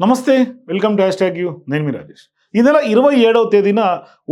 నమస్తే welcome to hashtag you. నేను మీ రాజేష్. ఈ నెల ఇరవై ఏడవ తేదీన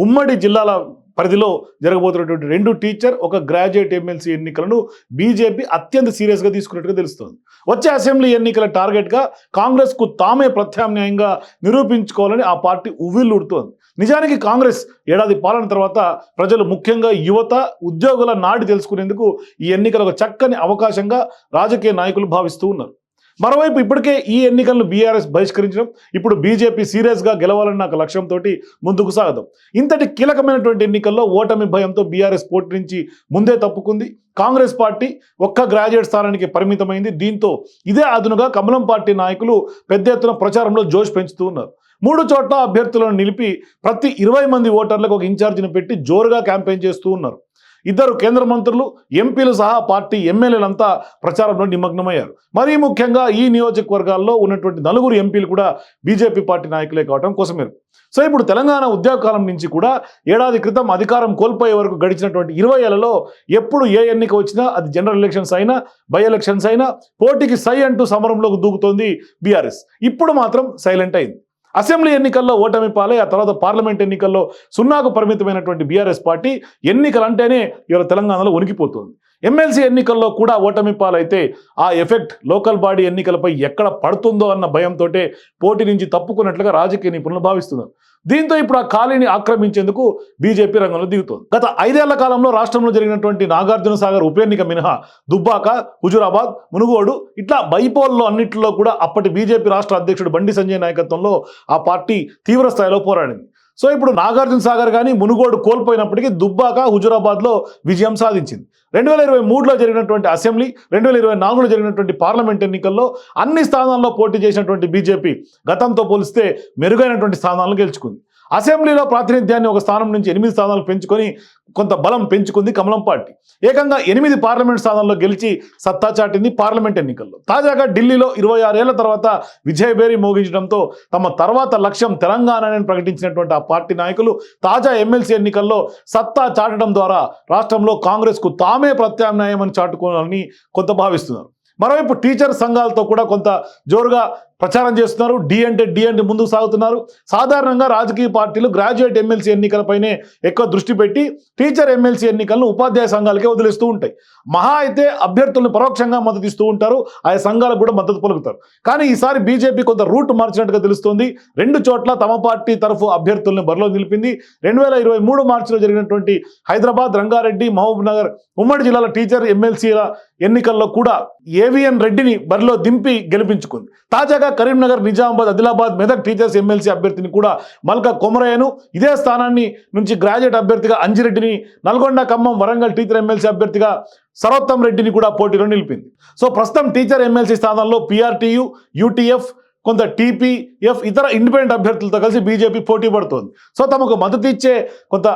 ఉమ్మడి జిల్లాల పరిధిలో జరగబోతున్నటువంటి రెండు టీచర్ ఒక గ్రాడ్యుయేట్ ఎమ్మెల్సీ ఎన్నికలను బీజేపీ అత్యంత సీరియస్గా తీసుకున్నట్టుగా తెలుస్తోంది. వచ్చే అసెంబ్లీ ఎన్నికల టార్గెట్గా కాంగ్రెస్కు తామే ప్రత్యామ్నాయంగా నిరూపించుకోవాలని ఆ పార్టీ ఉవ్విల్లుడుతోంది నిజానికి కాంగ్రెస్ ఏడాది పాలన తర్వాత ప్రజలు ముఖ్యంగా యువత ఉద్యోగుల నాడి తెలుసుకునేందుకు ఈ ఎన్నికలు ఒక చక్కని అవకాశంగా రాజకీయ నాయకులు భావిస్తూ ఉన్నారు. మరోవైపు ఇప్పటికే ఈ ఎన్నికలను బీఆర్ఎస్ బహిష్కరించడం ఇప్పుడు బీజేపీ సీరియస్గా గెలవాలన్న ఒక లక్ష్యంతో ముందుకు సాగదాం. ఇంతటి కీలకమైనటువంటి ఎన్నికల్లో ఓటమి భయంతో బీఆర్ఎస్ పోటీ నుంచి ముందే తప్పుకుంది. కాంగ్రెస్ పార్టీ ఒక్క గ్రాడ్యుయేట్ స్థానానికి పరిమితమైంది. దీంతో ఇదే అదునుగా కమలం పార్టీ నాయకులు పెద్ద ఎత్తున ప్రచారంలో జోష్ పెంచుతూ ఉన్నారు. మూడు చోట్ల అభ్యర్థులను నిలిపి ప్రతి ఇరవై మంది ఓటర్లకు ఒక ఇన్ఛార్జిని పెట్టి జోరుగా క్యాంపెయిన్ చేస్తూ ఉన్నారు. ఇద్దరు కేంద్ర మంత్రులు ఎంపీలు సహా పార్టీ ఎమ్మెల్యేలంతా ప్రచారంలో నిమగ్నమయ్యారు. మరీ ముఖ్యంగా ఈ నియోజకవర్గాల్లో ఉన్నటువంటి నలుగురు ఎంపీలు కూడా బీజేపీ పార్టీ నాయకులే కావడం కోసమేరు. సో ఇప్పుడు తెలంగాణ ఉద్యోగకాలం నుంచి కూడా ఏడాది క్రితం అధికారం కోల్పోయే వరకు గడిచినటువంటి ఇరవై ఏళ్ళలో ఎప్పుడు ఏ ఎన్నిక వచ్చినా అది జనరల్ ఎలక్షన్స్ అయినా బై ఎలక్షన్స్ అయినా పోటీకి సై అంటూ సమరంలోకి దూకుతోంది బీఆర్ఎస్. ఇప్పుడు మాత్రం సైలెంట్ అయింది. అసెంబ్లీ ఎన్నికల్లో ఓటమి పాలై ఆ తర్వాత పార్లమెంట్ ఎన్నికల్లో సున్నాకు పరిమితమైనటువంటి బీఆర్ఎస్ పార్టీ ఎన్నికలంటేనే ఇవాళ తెలంగాణలో ఉనికిపోతుంది ఎమ్మెల్సీ ఎన్నికల్లో కూడా ఓటమి పాలైతే ఆ ఎఫెక్ట్ లోకల్ బాడీ ఎన్నికలపై ఎక్కడ పడుతుందో అన్న భయంతో పోటీ నుంచి తప్పుకున్నట్లుగా రాజకీయ నిపుణులు భావిస్తున్నారు. దీంతో ఇప్పుడు ఆ ఖాళీని ఆక్రమించేందుకు బీజేపీ రంగంలో దిగుతోంది. గత ఐదేళ్ళ కాలంలో రాష్ట్రంలో జరిగినటువంటి నాగార్జున సాగర్ ఉప ఎన్నిక మినహా దుబ్బాక హుజురాబాద్ మునుగోడు ఇట్లా బైపోల్లో అన్నింటిలో కూడా అప్పటి బీజేపీ రాష్ట్ర అధ్యక్షుడు బండి సంజయ్ నాయకత్వంలో ఆ పార్టీ తీవ్ర స్థాయిలో పోరాడింది. సో ఇప్పుడు నాగార్జున సాగర్ కానీ మునుగోడు కోల్పోయినప్పటికీ దుబ్బాక హుజురాబాద్లో విజయం సాధించింది. రెండు వేల ఇరవై మూడులో జరిగినటువంటి అసెంబ్లీ రెండు వేల ఇరవై నాలుగులో జరిగినటువంటి పార్లమెంట్ ఎన్నికల్లో అన్ని స్థానాల్లో పోటీ చేసినటువంటి బీజేపీ గతంతో పోలిస్తే మెరుగైనటువంటి స్థానాలను గెలుచుకుంది. అసెంబ్లీలో ప్రాతినిధ్యాన్ని ఒక స్థానం నుంచి ఎనిమిది స్థానాలు పెంచుకొని కొంత బలం పెంచుకుంది కమలం పార్టీ. ఏకంగా ఎనిమిది పార్లమెంట్ స్థానాల్లో గెలిచి సత్తా చాటింది పార్లమెంట్ ఎన్నికల్లో. తాజాగా ఢిల్లీలో ఇరవై ఆరేళ్ళ తర్వాత విజయబేరి మోగించడంతో తమ తర్వాత లక్ష్యం తెలంగాణని ప్రకటించినటువంటి ఆ పార్టీ నాయకులు తాజా ఎమ్మెల్సీ ఎన్నికల్లో సత్తా చాటడం ద్వారా రాష్ట్రంలో కాంగ్రెస్కు తామే ప్రత్యామ్నాయం అని చాటుకోవాలని కొంత భావిస్తున్నారు. మరోవైపు టీచర్ సంఘాలతో కూడా కొంత జోరుగా ప్రచారం చేస్తున్నారు. డి అంటే డి అంటే ముందుకు సాగుతున్నారు. సాధారణంగా రాజకీయ పార్టీలు గ్రాడ్యుయేట్ ఎమ్మెల్సీ ఎన్నికలపైనే ఎక్కువ దృష్టి పెట్టి టీచర్ ఎమ్మెల్సీ ఎన్నికలను ఉపాధ్యాయ సంఘాలకే వదిలేస్తూ ఉంటాయి. మహా అయితే అభ్యర్థులను పరోక్షంగా మద్దతు ఇస్తూ ఉంటారు. ఆయా సంఘాలకు కూడా మద్దతు పలుకుతారు. కానీ ఈసారి బీజేపీ కొంత రూట్ మార్చినట్టుగా తెలుస్తోంది. రెండు చోట్ల తమ పార్టీ తరఫు అభ్యర్థులను బరిలో నిలిపింది. రెండు వేల ఇరవై మూడు మార్చిలో జరిగినటువంటి హైదరాబాద్ రంగారెడ్డి మహబూబ్ నగర్ ఉమ్మడి జిల్లాల టీచర్ ఎమ్మెల్సీల ఎన్నికల్లో కూడా ఏ ఏవిఎన్ రెడ్డిని బరిలో దింపి గెలిపించుకుంది. తాజాగా కరీంనగర్ నిజామాబాద్ ఆదిలాబాద్ మెదక్ టీచర్స్ ఎమ్మెల్సీ అభ్యర్థిని కూడా మల్క కొమరయ్యను ఇదే స్థానాన్ని నుంచి గ్రాడ్యుయేట్ అభ్యర్థిగా అంజిరెడ్డిని నల్గొండ ఖమ్మం వరంగల్ టీచర్ ఎమ్మెల్సీ అభ్యర్థిగా సరోత్తం రెడ్డిని కూడా పోటీలో నిలిపింది. సో ప్రస్తుతం టీచర్ ఎమ్మెల్సీ స్థానంలో పీఆర్టీయు యూటీఎఫ్ కొంత టీపీఎఫ్ ఇతర ఇండిపెండెంట్ అభ్యర్థులతో కలిసి బీజేపీ పోటీ పడుతోంది. సో తమకు మద్దతు ఇచ్చే కొంత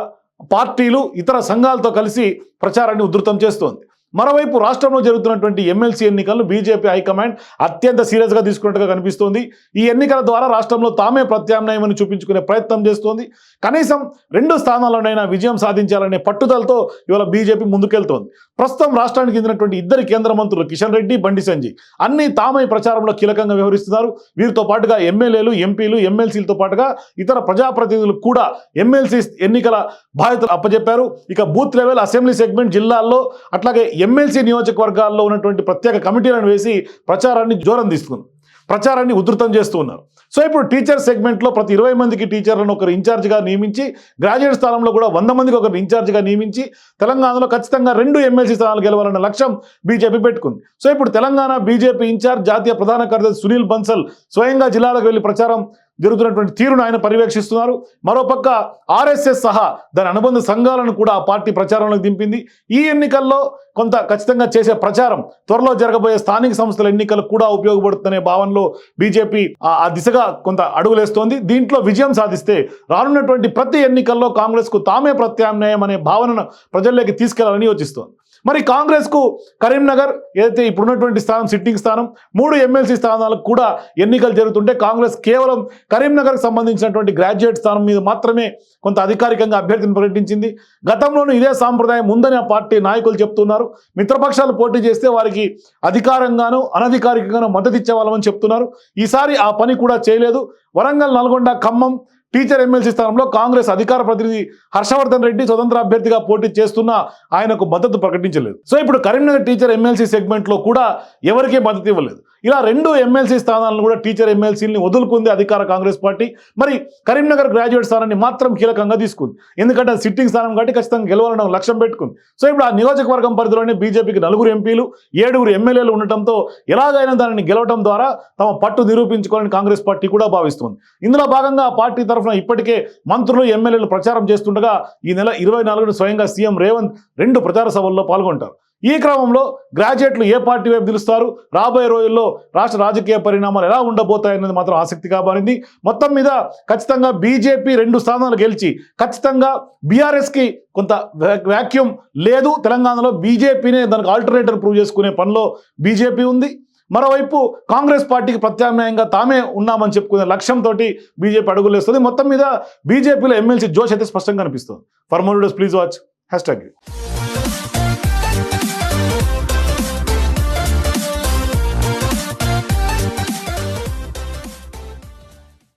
పార్టీలు ఇతర సంఘాలతో కలిసి ప్రచారాన్ని ఉధృతం చేస్తోంది. మరోవైపు రాష్ట్రంలో జరుగుతున్నటువంటి ఎమ్మెల్సీ ఎన్నికలను బీజేపీ హైకమాండ్ అత్యంత సీరియస్గా తీసుకున్నట్టుగా కనిపిస్తోంది. ఈ ఎన్నికల ద్వారా రాష్ట్రంలో తామే ప్రత్యామ్నాయమని చూపించుకునే ప్రయత్నం చేస్తోంది. కనీసం రెండు స్థానాల్లోనైనా విజయం సాధించాలనే పట్టుదలతో ఇవాళ బీజేపీ ముందుకెళ్తోంది. ప్రస్తుతం రాష్ట్రానికి చెందినటువంటి ఇద్దరు కేంద్ర మంత్రులు కిషన్ రెడ్డి బండి సంజయ్. అన్ని తామై ప్రచారంలో కీలకంగా వ్యవహరిస్తున్నారు. వీరితో పాటుగా ఎమ్మెల్యేలు ఎంపీలు ఎమ్మెల్సీలతో పాటుగా ఇతర ప్రజాప్రతినిధులు కూడా ఎమ్మెల్సీ ఎన్నికల బాధ్యతలు అప్పచెప్పారు ఇక బూత్ లెవెల్ అసెంబ్లీ సెగ్మెంట్ జిల్లాల్లో అట్లాగే ఎమ్మెల్సీ నియోజకవర్గాల్లో ఉన్నటువంటి ప్రత్యేక కమిటీలను వేసి ప్రచారాన్ని జోరం తీసుకుంది ప్రచారాన్ని ఉధృతం చేస్తూ ఉన్నారు. సో ఇప్పుడు టీచర్ సెగ్మెంట్లో ప్రతి ఇరవై మందికి టీచర్లను ఒకరు ఇన్ఛార్జ్గా నియమించి గ్రాడ్యుయేట్ స్థానంలో కూడా వంద మందికి ఒకరు ఇన్ఛార్జ్గా నియమించి తెలంగాణలో ఖచ్చితంగా రెండు ఎమ్మెల్సీ స్థానాలు గెలవాలన్న లక్ష్యం బీజేపీ పెట్టుకుంది. సో ఇప్పుడు తెలంగాణ బీజేపీ ఇన్ఛార్జ్ జాతీయ ప్రధాన కార్యదర్శి సునీల్ బన్సల్ స్వయంగా జిల్లాలకు వెళ్ళి ప్రచారం జరుగుతున్నటువంటి తీరును ఆయన పర్యవేక్షిస్తున్నారు. మరోపక్క ఆర్ఎస్ఎస్ సహా దాని అనుబంధ సంఘాలను కూడా ఆ పార్టీ ప్రచారంలోకి దింపింది. ఈ ఎన్నికల్లో కొంత ఖచ్చితంగా చేసే ప్రచారం త్వరలో జరగబోయే స్థానిక సంస్థల ఎన్నికలకు కూడా ఉపయోగపడుతుందనే భావనలో బీజేపీ ఆ దిశగా కొంత అడుగులేస్తోంది. దీంట్లో విజయం సాధిస్తే రానున్నటువంటి ప్రతి ఎన్నికల్లో కాంగ్రెస్కు తామే ప్రత్యామ్నాయం అనే భావనను ప్రజల్లోకి తీసుకెళ్ళాలని యోచిస్తోంది. మరి కాంగ్రెస్కు కరీంనగర్ ఏదైతే ఇప్పుడున్నటువంటి స్థానం సిట్టింగ్ స్థానం మూడు ఎమ్మెల్సీ స్థానాలకు కూడా ఎన్నికలు జరుగుతుంటే కాంగ్రెస్ కేవలం కరీంనగర్కి సంబంధించినటువంటి గ్రాడ్యుయేట్ స్థానం మీద మాత్రమే కొంత అధికారికంగా అభ్యర్థిని ప్రకటించింది. గతంలోనూ ఇదే సాంప్రదాయం ఉందని ఆ పార్టీ నాయకులు చెప్తున్నారు. మిత్రపక్షాలు పోటీ చేస్తే వారికి అధికారంగాను అనధికారికంగాను మద్దతు ఇచ్చే వాళ్ళమని చెప్తున్నారు. ఈసారి ఆ పని కూడా చేయలేదు. వరంగల్ నల్గొండ ఖమ్మం టీచర్ ఎమ్మెల్సీ స్థానంలో కాంగ్రెస్ అధికార ప్రతినిధి హర్షవర్ధన్ రెడ్డి స్వతంత్ర అభ్యర్థిగా పోటీ చేస్తున్న ఆయనకు మద్దతు ప్రకటించలేదు. సో ఇప్పుడు కరీంనగర్ టీచర్ ఎమ్మెల్సీ సెగ్మెంట్లో కూడా ఎవరికీ మద్దతు ఇవ్వలేదు. ఇలా రెండు ఎమ్మెల్సీ స్థానాలను కూడా టీచర్ ఎమ్మెల్సీని వదులుకుంది అధికార కాంగ్రెస్ పార్టీ. మరి కరీంనగర్ గ్రాడ్యుయేట్ స్థానాన్ని మాత్రం కీలకంగా తీసుకుంది. ఎందుకంటే అది సిట్టింగ్ స్థానం కాబట్టి ఖచ్చితంగా గెలవాలని లక్ష్యం పెట్టుకుంది. సో ఇప్పుడు ఆ నియోజకవర్గం పరిధిలోనే బీజేపీకి నలుగురు ఎంపీలు ఏడుగురు ఎమ్మెల్యేలు ఉండటంతో ఎలాగైనా దానిని గెలవడం ద్వారా తమ పట్టు నిరూపించుకోవాలని కాంగ్రెస్ పార్టీ కూడా భావిస్తుంది. ఇందులో భాగంగా ఆ పార్టీ తరఫున ఇప్పటికే మంత్రులు ఎమ్మెల్యేలు ప్రచారం చేస్తుండగా ఈ నెల ఇరవై నాలుగున స్వయంగా సీఎం రేవంత్ రెండు ప్రచార సభల్లో పాల్గొంటారు. ఈ క్రమంలో గ్రాడ్యుయేట్లు ఏ పార్టీ వైపు నిలుస్తారు? రాబోయే రోజుల్లో రాష్ట్ర రాజకీయ పరిణామాలు ఎలా ఉండబోతాయనేది మాత్రం ఆసక్తిగా మారింది. మొత్తం మీద ఖచ్చితంగా బీజేపీ రెండు స్థానాలు గెలిచి ఖచ్చితంగా బీఆర్ఎస్కి కొంత వ్యాక్యూమ్ లేదు. తెలంగాణలో బీజేపీనే దానికి ఆల్టర్నేటర్ ప్రూవ్ చేసుకునే పనిలో బీజేపీ ఉంది. మరోవైపు కాంగ్రెస్ పార్టీకి ప్రత్యామ్నాయంగా తామే ఉన్నామని చెప్పుకునే లక్ష్యంతో బీజేపీ అడుగులేస్తుంది మొత్తం మీద బీజేపీలో ఎమ్మెల్సీ జోష్ అయితే స్పష్టంగా కనిపిస్తుంది for more please watch. Hashtag